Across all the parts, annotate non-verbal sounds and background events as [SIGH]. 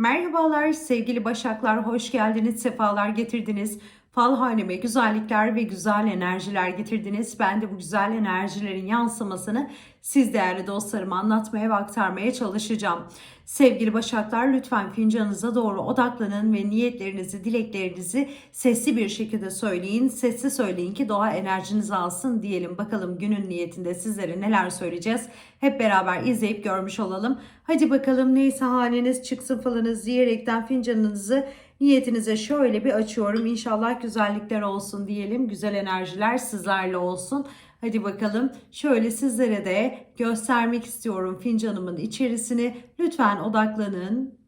Merhabalar sevgili Başaklar, hoş geldiniz, sefalar getirdiniz. Fal haneme güzellikler ve güzel enerjiler getirdiniz. Ben de bu güzel enerjilerin yansımasını siz değerli dostlarıma anlatmaya ve aktarmaya çalışacağım. Sevgili Başaklar lütfen fincanınıza doğru odaklanın ve niyetlerinizi, dileklerinizi sesli bir şekilde söyleyin. Sesli söyleyin ki doğa enerjinizi alsın diyelim. Bakalım günün niyetinde sizlere neler söyleyeceğiz. Hep beraber izleyip görmüş olalım. Hadi bakalım neyse haliniz çıksın falınız diyerekten fincanınızı niyetinize şöyle bir açıyorum. İnşallah güzellikler olsun diyelim. Güzel enerjiler sizlerle olsun. Hadi bakalım şöyle sizlere de göstermek istiyorum fincanımın içerisini. Lütfen odaklanın.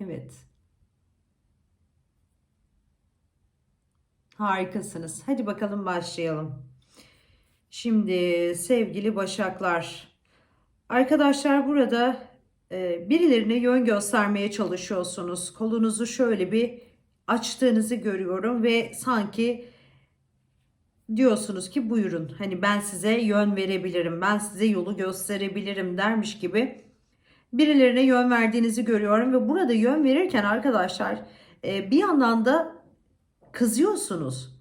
Evet. Harikasınız. Hadi bakalım başlayalım. Şimdi sevgili Başaklar. Arkadaşlar burada birilerine yön göstermeye çalışıyorsunuz. Kolunuzu şöyle bir açtığınızı görüyorum ve sanki diyorsunuz ki buyurun hani ben size yön verebilirim, ben size yolu gösterebilirim dermiş gibi birilerine yön verdiğinizi görüyorum ve burada yön verirken arkadaşlar e, bir yandan da kızıyorsunuz.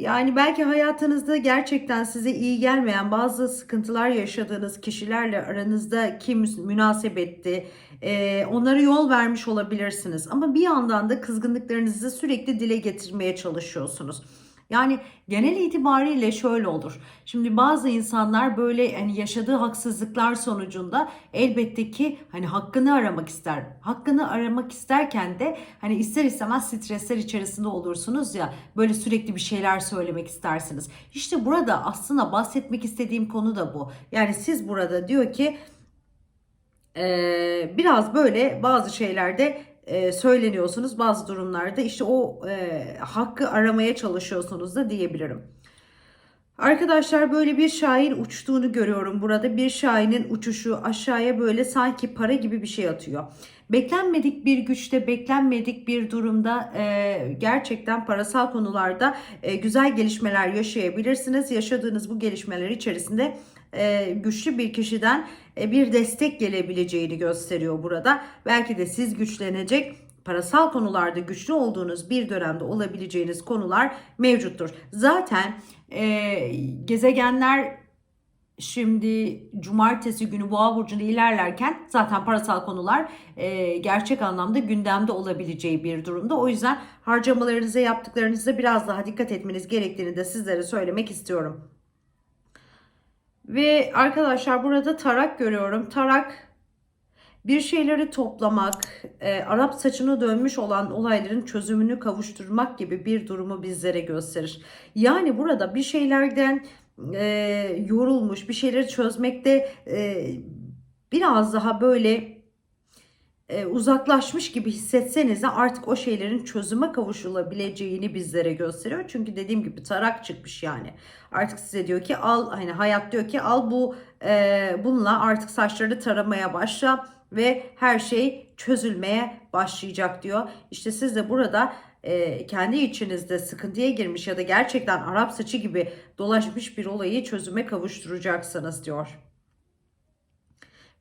Yani belki hayatınızda gerçekten size iyi gelmeyen bazı sıkıntılar yaşadığınız kişilerle aranızdaki münasebetti. E, onlara yol vermiş olabilirsiniz. Ama bir yandan da kızgınlıklarınızı sürekli dile getirmeye çalışıyorsunuz. Yani genel itibariyle şöyle olur. Şimdi bazı insanlar böyle hani yaşadığı haksızlıklar sonucunda elbette ki hani hakkını aramak ister. Hakkını aramak isterken de hani ister istemez stresler içerisinde olursunuz ya böyle sürekli bir şeyler söylemek istersiniz. İşte burada aslında bahsetmek istediğim konu da bu. Yani siz burada diyor ki biraz böyle bazı şeylerde e, söyleniyorsunuz. Bazı durumlarda işte o e, hakkı aramaya çalışıyorsunuz da diyebilirim. Arkadaşlar böyle bir şahin uçtuğunu görüyorum burada. Bir şahinin uçuşu aşağıya böyle sanki para gibi bir şey atıyor. Beklenmedik bir güçte, beklenmedik bir durumda e, gerçekten parasal konularda e, güzel gelişmeler yaşayabilirsiniz. Yaşadığınız bu gelişmeler içerisinde e, güçlü bir kişiden e, bir destek gelebileceğini gösteriyor burada. Belki de siz güçlenecek parasal konularda güçlü olduğunuz bir dönemde olabileceğiniz konular mevcuttur. Zaten e, gezegenler şimdi cumartesi günü boğa burcunda ilerlerken zaten parasal konular e, gerçek anlamda gündemde olabileceği bir durumda. O yüzden harcamalarınıza yaptıklarınıza biraz daha dikkat etmeniz gerektiğini de sizlere söylemek istiyorum. Ve arkadaşlar burada tarak görüyorum. Tarak bir şeyleri toplamak, e, Arap saçını dönmüş olan olayların çözümünü kavuşturmak gibi bir durumu bizlere gösterir. Yani burada bir şeylerden e, yorulmuş, bir şeyleri çözmekte e, biraz daha böyle e, uzaklaşmış gibi hissetseniz de artık o şeylerin çözüme kavuşulabileceğini bizlere gösteriyor. Çünkü dediğim gibi tarak çıkmış yani. Artık size diyor ki al hani hayat diyor ki al bu e, bununla artık saçları taramaya başla ve her şey çözülmeye başlayacak diyor. İşte siz de burada e, kendi içinizde sıkıntıya girmiş ya da gerçekten Arap saçı gibi dolaşmış bir olayı çözüme kavuşturacaksınız diyor.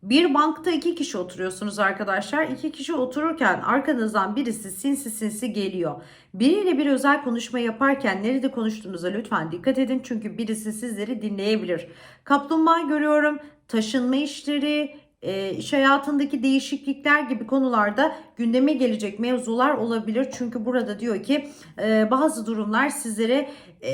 Bir bankta iki kişi oturuyorsunuz arkadaşlar. İki kişi otururken arkanızdan birisi sinsi sinsi geliyor. Biriyle bir özel konuşma yaparken nerede konuştuğunuza lütfen dikkat edin. Çünkü birisi sizleri dinleyebilir. Kaplumbağa görüyorum. Taşınma işleri, e, iş hayatındaki değişiklikler gibi konularda gündeme gelecek mevzular olabilir. Çünkü burada diyor ki e, bazı durumlar sizlere e,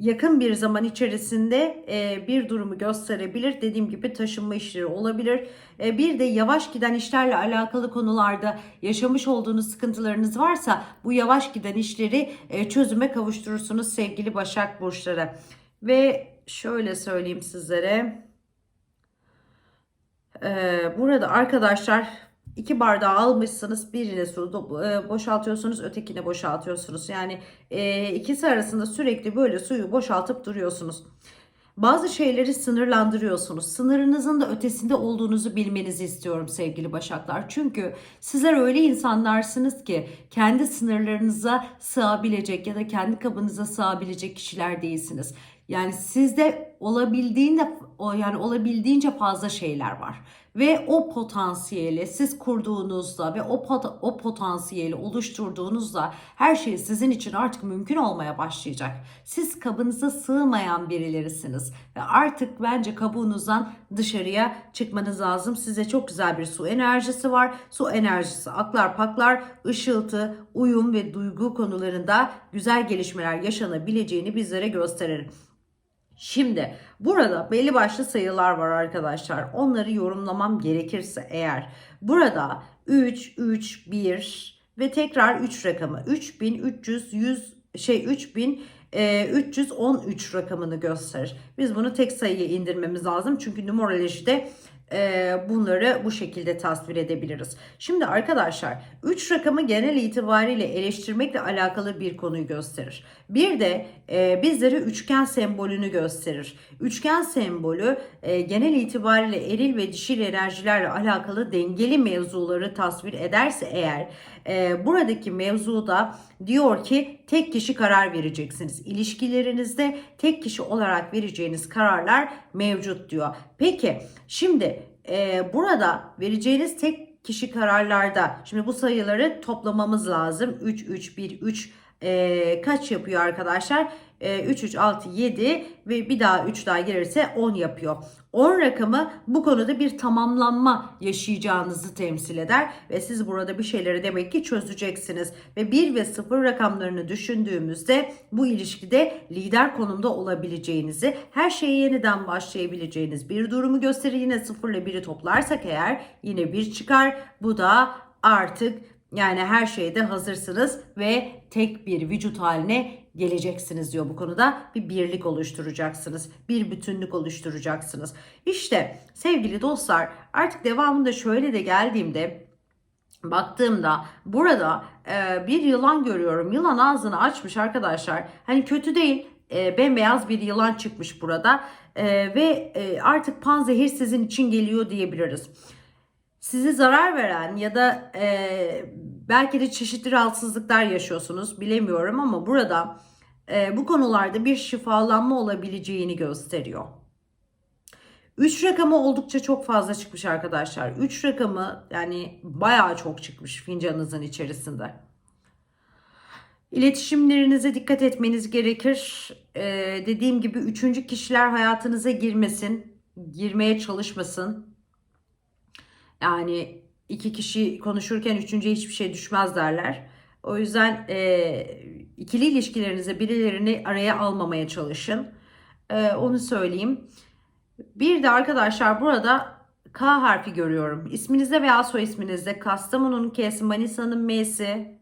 yakın bir zaman içerisinde e, bir durumu gösterebilir. Dediğim gibi taşınma işleri olabilir. E, bir de yavaş giden işlerle alakalı konularda yaşamış olduğunuz sıkıntılarınız varsa bu yavaş giden işleri e, çözüme kavuşturursunuz sevgili Başak Burçları. Ve şöyle söyleyeyim sizlere. Ee, burada arkadaşlar iki bardağı almışsınız birine su e, boşaltıyorsunuz ötekine boşaltıyorsunuz. Yani e, ikisi arasında sürekli böyle suyu boşaltıp duruyorsunuz. Bazı şeyleri sınırlandırıyorsunuz. Sınırınızın da ötesinde olduğunuzu bilmenizi istiyorum sevgili Başaklar. Çünkü sizler öyle insanlarsınız ki kendi sınırlarınıza sığabilecek ya da kendi kabınıza sığabilecek kişiler değilsiniz. Yani sizde olabildiğinde yani olabildiğince fazla şeyler var. Ve o potansiyeli siz kurduğunuzda ve o pot- o potansiyeli oluşturduğunuzda her şey sizin için artık mümkün olmaya başlayacak. Siz kabınıza sığmayan birilerisiniz ve artık bence kabuğunuzdan dışarıya çıkmanız lazım. Size çok güzel bir su enerjisi var. Su enerjisi aklar paklar, ışıltı, uyum ve duygu konularında güzel gelişmeler yaşanabileceğini bizlere gösterir. Şimdi burada belli başlı sayılar var arkadaşlar. Onları yorumlamam gerekirse eğer burada 3, 3, 1 ve tekrar 3 rakamı 3300 100 şey 3000 e, 313 rakamını gösterir. Biz bunu tek sayıya indirmemiz lazım. Çünkü numerolojide bunları bu şekilde tasvir edebiliriz. Şimdi arkadaşlar 3 rakamı genel itibariyle eleştirmekle alakalı bir konuyu gösterir. Bir de e, bizlere üçgen sembolünü gösterir. Üçgen sembolü e, genel itibariyle eril ve dişil enerjilerle alakalı dengeli mevzuları tasvir ederse eğer e, buradaki mevzuda diyor ki tek kişi karar vereceksiniz. İlişkilerinizde tek kişi olarak vereceğiniz kararlar mevcut diyor. Peki şimdi e, burada vereceğiniz tek kişi kararlarda şimdi bu sayıları toplamamız lazım. 3 3 1 3 e, kaç yapıyor arkadaşlar? E, 3 3 6 7 ve bir daha 3 daha gelirse 10 yapıyor. 10 rakamı bu konuda bir tamamlanma yaşayacağınızı temsil eder ve siz burada bir şeyleri demek ki çözeceksiniz. Ve 1 ve 0 rakamlarını düşündüğümüzde bu ilişkide lider konumda olabileceğinizi, her şeye yeniden başlayabileceğiniz bir durumu gösterir. Yine 0 ile 1'i toplarsak eğer yine 1 çıkar. Bu da artık yani her şeyde hazırsınız ve tek bir vücut haline geleceksiniz diyor bu konuda. Bir birlik oluşturacaksınız. Bir bütünlük oluşturacaksınız. İşte sevgili dostlar artık devamında şöyle de geldiğimde baktığımda burada e, bir yılan görüyorum. Yılan ağzını açmış arkadaşlar. Hani kötü değil. E, bembeyaz bir yılan çıkmış burada. E, ve e, artık panzehir sizin için geliyor diyebiliriz sizi zarar veren ya da e, belki de çeşitli rahatsızlıklar yaşıyorsunuz bilemiyorum ama burada e, bu konularda bir şifalanma olabileceğini gösteriyor. 3 rakamı oldukça çok fazla çıkmış arkadaşlar. 3 rakamı yani bayağı çok çıkmış fincanınızın içerisinde. İletişimlerinize dikkat etmeniz gerekir. Ee, dediğim gibi üçüncü kişiler hayatınıza girmesin, girmeye çalışmasın. Yani iki kişi konuşurken üçüncüye hiçbir şey düşmez derler. O yüzden e, ikili ilişkilerinize birilerini araya almamaya çalışın. E, onu söyleyeyim. Bir de arkadaşlar burada K harfi görüyorum. İsminizde veya soy isminizde Kastamonu'nun K'si, Manisa'nın M'si,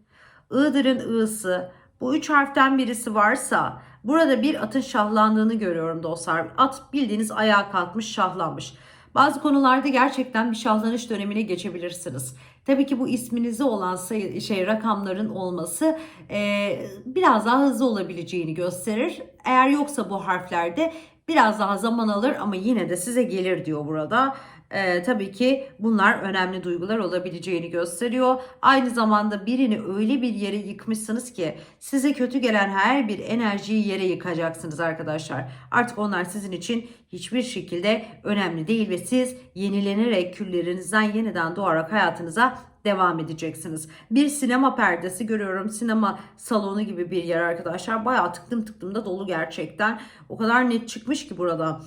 Iğdır'ın I'sı. Bu üç harften birisi varsa burada bir atın şahlandığını görüyorum dostlar. At bildiğiniz ayağa kalkmış, şahlanmış. Bazı konularda gerçekten bir şahlanış dönemine geçebilirsiniz. Tabii ki bu isminize olan sayı, şey rakamların olması e, biraz daha hızlı olabileceğini gösterir. Eğer yoksa bu harflerde biraz daha zaman alır ama yine de size gelir diyor burada. Ee, tabii ki bunlar önemli duygular olabileceğini gösteriyor. Aynı zamanda birini öyle bir yere yıkmışsınız ki size kötü gelen her bir enerjiyi yere yıkacaksınız arkadaşlar. Artık onlar sizin için hiçbir şekilde önemli değil ve siz yenilenerek küllerinizden yeniden doğarak hayatınıza devam edeceksiniz. Bir sinema perdesi görüyorum. Sinema salonu gibi bir yer arkadaşlar. Bayağı tıklım tıklım da dolu gerçekten. O kadar net çıkmış ki burada.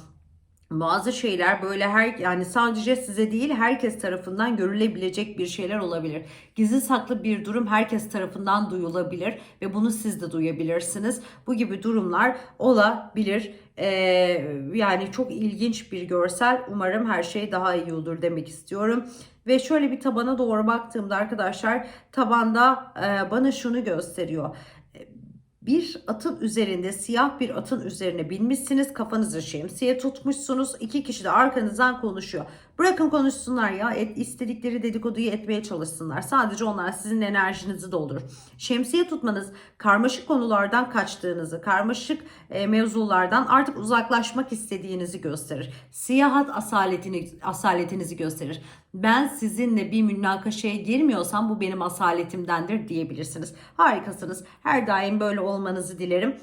Bazı şeyler böyle her yani sadece size değil herkes tarafından görülebilecek bir şeyler olabilir. Gizli saklı bir durum herkes tarafından duyulabilir ve bunu siz de duyabilirsiniz. Bu gibi durumlar olabilir. Ee, yani çok ilginç bir görsel. Umarım her şey daha iyi olur demek istiyorum. Ve şöyle bir tabana doğru baktığımda arkadaşlar tabanda e, bana şunu gösteriyor bir atın üzerinde siyah bir atın üzerine binmişsiniz. Kafanızı şemsiye tutmuşsunuz. İki kişi de arkanızdan konuşuyor bırakın konuşsunlar ya et, istedikleri dedikoduyu etmeye çalışsınlar sadece onlar sizin enerjinizi doldurur şemsiye tutmanız karmaşık konulardan kaçtığınızı karmaşık e, mevzulardan artık uzaklaşmak istediğinizi gösterir siyahat asaletini, asaletinizi gösterir ben sizinle bir münakaşaya girmiyorsam bu benim asaletimdendir diyebilirsiniz. Harikasınız. Her daim böyle olmanızı dilerim.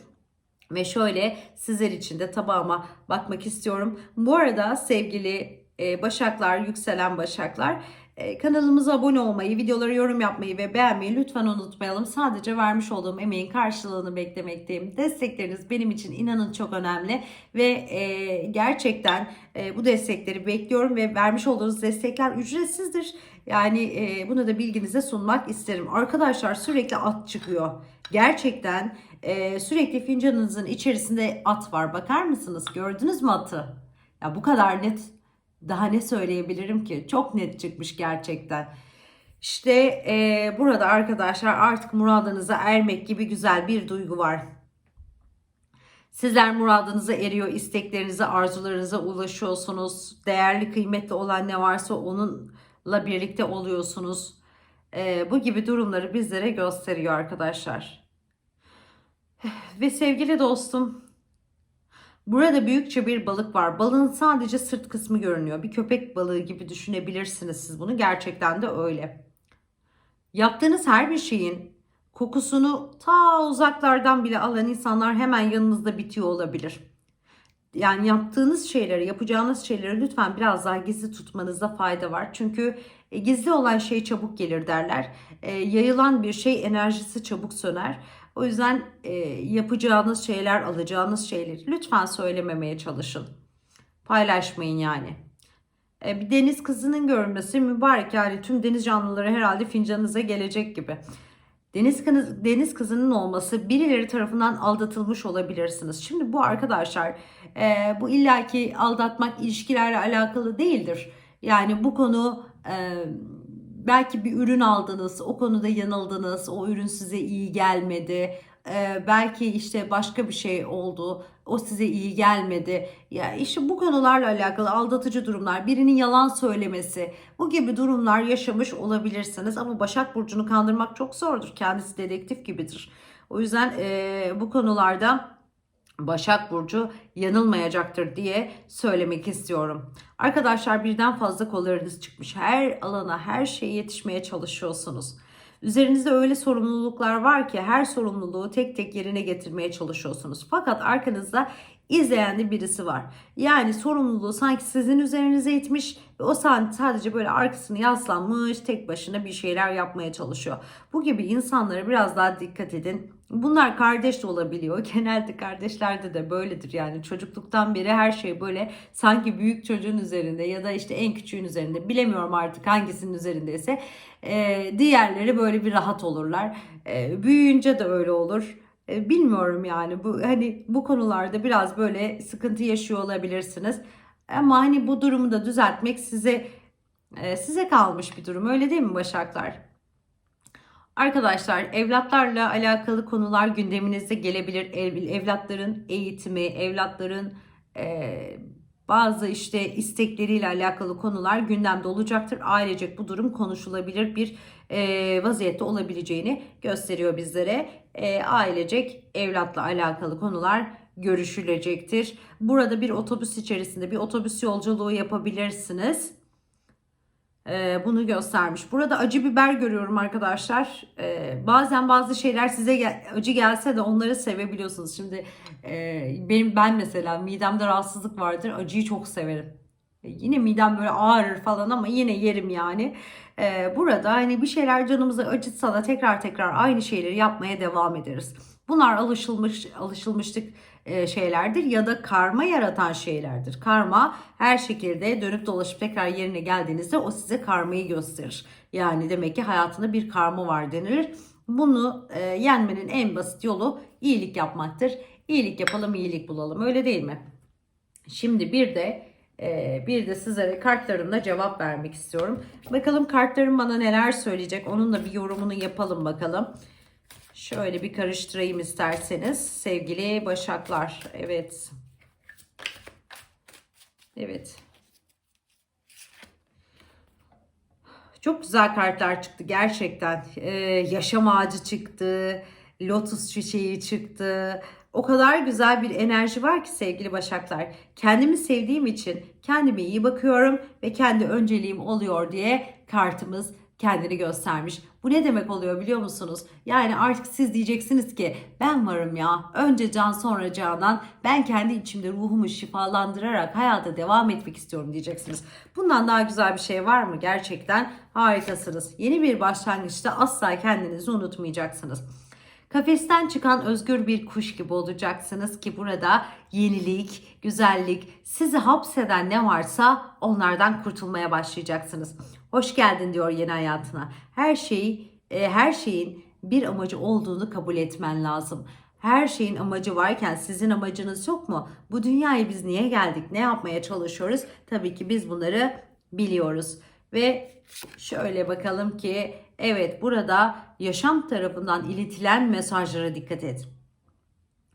Ve şöyle sizler için de tabağıma bakmak istiyorum. Bu arada sevgili e, Başaklar, yükselen Başaklar e, kanalımıza abone olmayı, videolara yorum yapmayı ve beğenmeyi lütfen unutmayalım. Sadece vermiş olduğum emeğin karşılığını beklemekteyim. Destekleriniz benim için inanın çok önemli ve e, gerçekten e, bu destekleri bekliyorum ve vermiş olduğunuz destekler ücretsizdir. Yani e, bunu da bilginize sunmak isterim. Arkadaşlar sürekli at çıkıyor. Gerçekten sürekli fincanınızın içerisinde at var. Bakar mısınız? Gördünüz mü atı? Ya bu kadar net daha ne söyleyebilirim ki? Çok net çıkmış gerçekten. İşte e, burada arkadaşlar artık muradınıza ermek gibi güzel bir duygu var. Sizler muradınıza eriyor, isteklerinize, arzularınıza ulaşıyorsunuz. Değerli, kıymetli olan ne varsa onunla birlikte oluyorsunuz. E, bu gibi durumları bizlere gösteriyor arkadaşlar. Ve sevgili dostum, Burada büyükçe bir balık var. Balığın sadece sırt kısmı görünüyor. Bir köpek balığı gibi düşünebilirsiniz siz bunu. Gerçekten de öyle. Yaptığınız her bir şeyin kokusunu ta uzaklardan bile alan insanlar hemen yanınızda bitiyor olabilir. Yani yaptığınız şeyleri, yapacağınız şeyleri lütfen biraz daha gizli tutmanızda fayda var. Çünkü e, gizli olan şey çabuk gelir derler. E, yayılan bir şey enerjisi çabuk söner. O yüzden e, yapacağınız şeyler, alacağınız şeyleri lütfen söylememeye çalışın. Paylaşmayın yani. E, bir deniz kızının görünmesi mübarek yani tüm deniz canlıları herhalde fincanınıza gelecek gibi. Deniz, kız, deniz kızının olması birileri tarafından aldatılmış olabilirsiniz. Şimdi bu arkadaşlar e, bu illaki aldatmak ilişkilerle alakalı değildir. Yani bu konu e, belki bir ürün aldınız, o konuda yanıldınız, o ürün size iyi gelmedi. Ee, belki işte başka bir şey oldu, o size iyi gelmedi. Ya işte bu konularla alakalı aldatıcı durumlar, birinin yalan söylemesi, bu gibi durumlar yaşamış olabilirsiniz. Ama Başak Burcu'nu kandırmak çok zordur. Kendisi dedektif gibidir. O yüzden e, bu konularda Başak Burcu yanılmayacaktır diye söylemek istiyorum. Arkadaşlar birden fazla kollarınız çıkmış. Her alana, her şeye yetişmeye çalışıyorsunuz. Üzerinizde öyle sorumluluklar var ki her sorumluluğu tek tek yerine getirmeye çalışıyorsunuz. Fakat arkanızda izleyen de birisi var. Yani sorumluluğu sanki sizin üzerinize itmiş ve o sadece böyle arkasını yaslanmış tek başına bir şeyler yapmaya çalışıyor. Bu gibi insanlara biraz daha dikkat edin. Bunlar kardeş de olabiliyor. [LAUGHS] Genelde kardeşlerde de böyledir yani çocukluktan beri her şey böyle sanki büyük çocuğun üzerinde ya da işte en küçüğün üzerinde bilemiyorum artık hangisinin üzerindeyse e, diğerleri böyle bir rahat olurlar. E, büyüyünce de öyle olur. E, bilmiyorum yani bu hani bu konularda biraz böyle sıkıntı yaşıyor olabilirsiniz. Ama hani bu durumu da düzeltmek size e, size kalmış bir durum. Öyle değil mi Başaklar? Arkadaşlar evlatlarla alakalı konular gündeminizde gelebilir. Ev, evlatların eğitimi, evlatların e, bazı işte istekleriyle alakalı konular gündemde olacaktır. Ailecek bu durum konuşulabilir bir e, vaziyette olabileceğini gösteriyor bizlere. E, ailecek evlatla alakalı konular görüşülecektir. Burada bir otobüs içerisinde bir otobüs yolculuğu yapabilirsiniz. Ee, bunu göstermiş. Burada acı biber görüyorum arkadaşlar. Ee, bazen bazı şeyler size acı gelse de onları sevebiliyorsunuz. Şimdi e, benim ben mesela midemde rahatsızlık vardır. Acıyı çok severim. E, yine midem böyle ağrır falan ama yine yerim yani. Ee, burada hani bir şeyler canımızı acıtsa da tekrar tekrar aynı şeyleri yapmaya devam ederiz. Bunlar alışılmış alışılmışlık e, şeylerdir ya da karma yaratan şeylerdir. Karma her şekilde dönüp dolaşıp tekrar yerine geldiğinizde o size karmayı gösterir. Yani demek ki hayatında bir karma var denilir. Bunu e, yenmenin en basit yolu iyilik yapmaktır. İyilik yapalım, iyilik bulalım. Öyle değil mi? Şimdi bir de e, bir de sizlere kartlarımla cevap vermek istiyorum. Bakalım kartlarım bana neler söyleyecek. Onun da bir yorumunu yapalım bakalım. Şöyle bir karıştırayım isterseniz sevgili başaklar. Evet. Evet. Çok güzel kartlar çıktı gerçekten. Ee, yaşam ağacı çıktı. Lotus çiçeği çıktı. O kadar güzel bir enerji var ki sevgili başaklar. Kendimi sevdiğim için kendime iyi bakıyorum ve kendi önceliğim oluyor diye kartımız kendini göstermiş. Bu ne demek oluyor biliyor musunuz? Yani artık siz diyeceksiniz ki ben varım ya. Önce can sonra canan. Ben kendi içimde ruhumu şifalandırarak hayata devam etmek istiyorum diyeceksiniz. Bundan daha güzel bir şey var mı? Gerçekten harikasınız. Yeni bir başlangıçta asla kendinizi unutmayacaksınız. Kafesten çıkan özgür bir kuş gibi olacaksınız ki burada yenilik, güzellik, sizi hapseden ne varsa onlardan kurtulmaya başlayacaksınız. Hoş geldin diyor yeni hayatına. Her şeyi, e, her şeyin bir amacı olduğunu kabul etmen lazım. Her şeyin amacı varken sizin amacınız yok mu? Bu dünyaya biz niye geldik? Ne yapmaya çalışıyoruz? Tabii ki biz bunları biliyoruz. Ve şöyle bakalım ki evet burada yaşam tarafından iletilen mesajlara dikkat et.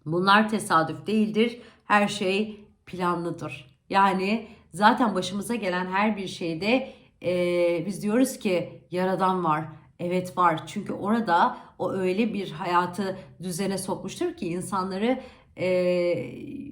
Bunlar tesadüf değildir. Her şey planlıdır. Yani zaten başımıza gelen her bir şeyde eee, biz diyoruz ki yaradan var. Evet var. Çünkü orada o öyle bir hayatı düzene sokmuştur ki insanları eee,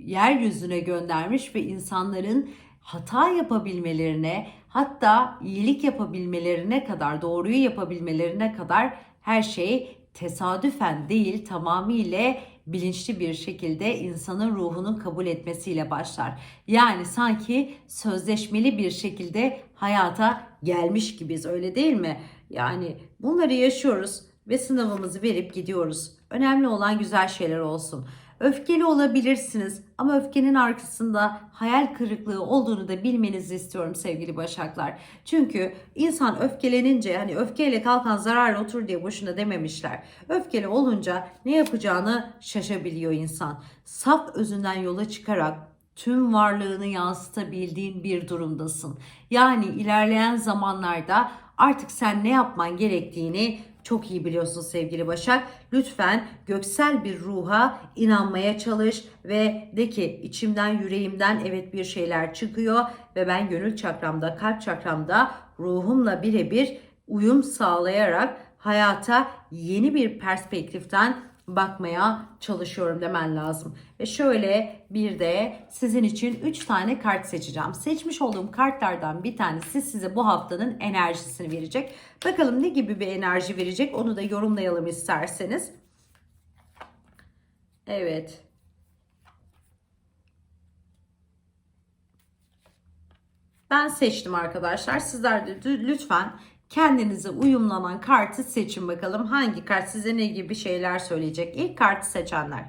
yeryüzüne göndermiş ve insanların hata yapabilmelerine hatta iyilik yapabilmelerine kadar doğruyu yapabilmelerine kadar her şey tesadüfen değil tamamıyla bilinçli bir şekilde insanın ruhunun kabul etmesiyle başlar. Yani sanki sözleşmeli bir şekilde hayata gelmiş gibiyiz öyle değil mi? Yani bunları yaşıyoruz ve sınavımızı verip gidiyoruz. Önemli olan güzel şeyler olsun. Öfkeli olabilirsiniz ama öfkenin arkasında hayal kırıklığı olduğunu da bilmenizi istiyorum sevgili Başaklar. Çünkü insan öfkelenince hani öfkeyle kalkan zararla otur diye boşuna dememişler. Öfkeli olunca ne yapacağını şaşabiliyor insan. Saf özünden yola çıkarak tüm varlığını yansıtabildiğin bir durumdasın. Yani ilerleyen zamanlarda artık sen ne yapman gerektiğini çok iyi biliyorsun sevgili Başak. Lütfen göksel bir ruha inanmaya çalış ve de ki içimden yüreğimden evet bir şeyler çıkıyor ve ben gönül çakramda, kalp çakramda ruhumla birebir uyum sağlayarak hayata yeni bir perspektiften bakmaya çalışıyorum demen lazım. Ve şöyle bir de sizin için 3 tane kart seçeceğim. Seçmiş olduğum kartlardan bir tanesi size bu haftanın enerjisini verecek. Bakalım ne gibi bir enerji verecek onu da yorumlayalım isterseniz. Evet. Ben seçtim arkadaşlar. Sizler de lütfen kendinize uyumlanan kartı seçin bakalım. Hangi kart size ne gibi şeyler söyleyecek? İlk kartı seçenler.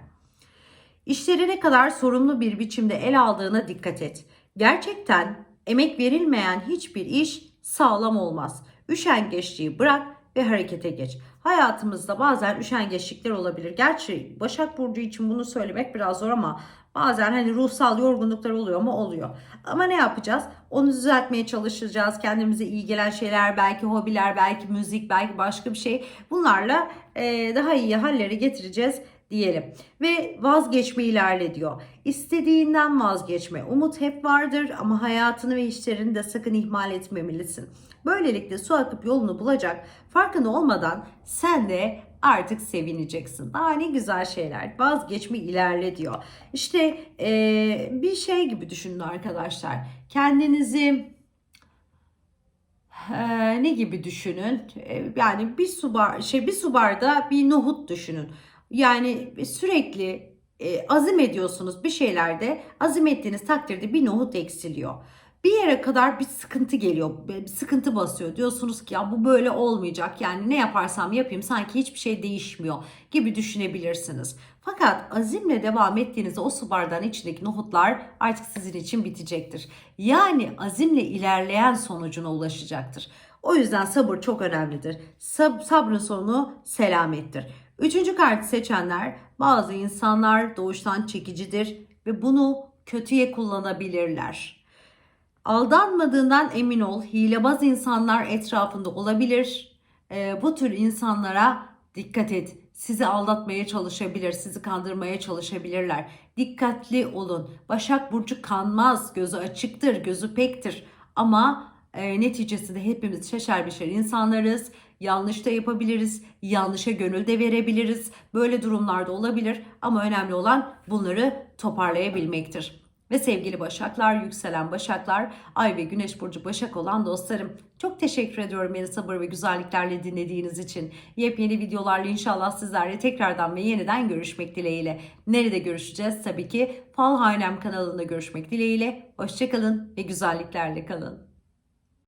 İşleri ne kadar sorumlu bir biçimde el aldığına dikkat et. Gerçekten emek verilmeyen hiçbir iş sağlam olmaz. Üşengeçliği bırak ve harekete geç. Hayatımızda bazen üşengeçlikler olabilir. Gerçi Başak Burcu için bunu söylemek biraz zor ama bazen hani ruhsal yorgunluklar oluyor mu? Oluyor. Ama ne yapacağız? Onu düzeltmeye çalışacağız. Kendimize iyi gelen şeyler, belki hobiler, belki müzik, belki başka bir şey. Bunlarla daha iyi hallere getireceğiz diyelim. Ve vazgeçme ilerle diyor. İstediğinden vazgeçme. Umut hep vardır ama hayatını ve işlerini de sakın ihmal etmemelisin. Böylelikle su akıp yolunu bulacak. Farkında olmadan sen de artık sevineceksin. Daha ne güzel şeyler. Vazgeçme ilerle diyor. İşte ee, bir şey gibi düşünün arkadaşlar. Kendinizi ee, ne gibi düşünün? Ee, yani bir su bar, şey bir su barda bir nohut düşünün. Yani sürekli e, azim ediyorsunuz bir şeylerde. Azim ettiğiniz takdirde bir nohut eksiliyor. Bir yere kadar bir sıkıntı geliyor, bir sıkıntı basıyor. Diyorsunuz ki ya bu böyle olmayacak. Yani ne yaparsam yapayım sanki hiçbir şey değişmiyor gibi düşünebilirsiniz. Fakat azimle devam ettiğinizde o su bardağın içindeki nohutlar artık sizin için bitecektir. Yani azimle ilerleyen sonucuna ulaşacaktır. O yüzden sabır çok önemlidir. Sab sabrın sonu selamettir. Üçüncü kartı seçenler bazı insanlar doğuştan çekicidir ve bunu kötüye kullanabilirler. Aldanmadığından emin ol. Hilebaz insanlar etrafında olabilir. E, bu tür insanlara dikkat et. Sizi aldatmaya çalışabilir, sizi kandırmaya çalışabilirler. Dikkatli olun. Başak Burcu kanmaz, gözü açıktır, gözü pektir. Ama e, neticesinde hepimiz şeşer beşer insanlarız. Yanlış da yapabiliriz, yanlışa gönül de verebiliriz. Böyle durumlarda olabilir ama önemli olan bunları toparlayabilmektir. Ve sevgili Başaklar, yükselen Başaklar, Ay ve Güneş burcu Başak olan dostlarım. Çok teşekkür ediyorum beni sabır ve güzelliklerle dinlediğiniz için. Yepyeni videolarla inşallah sizlerle tekrardan ve yeniden görüşmek dileğiyle. Nerede görüşeceğiz? Tabii ki Falhanem kanalında görüşmek dileğiyle. Hoşçakalın ve güzelliklerle kalın.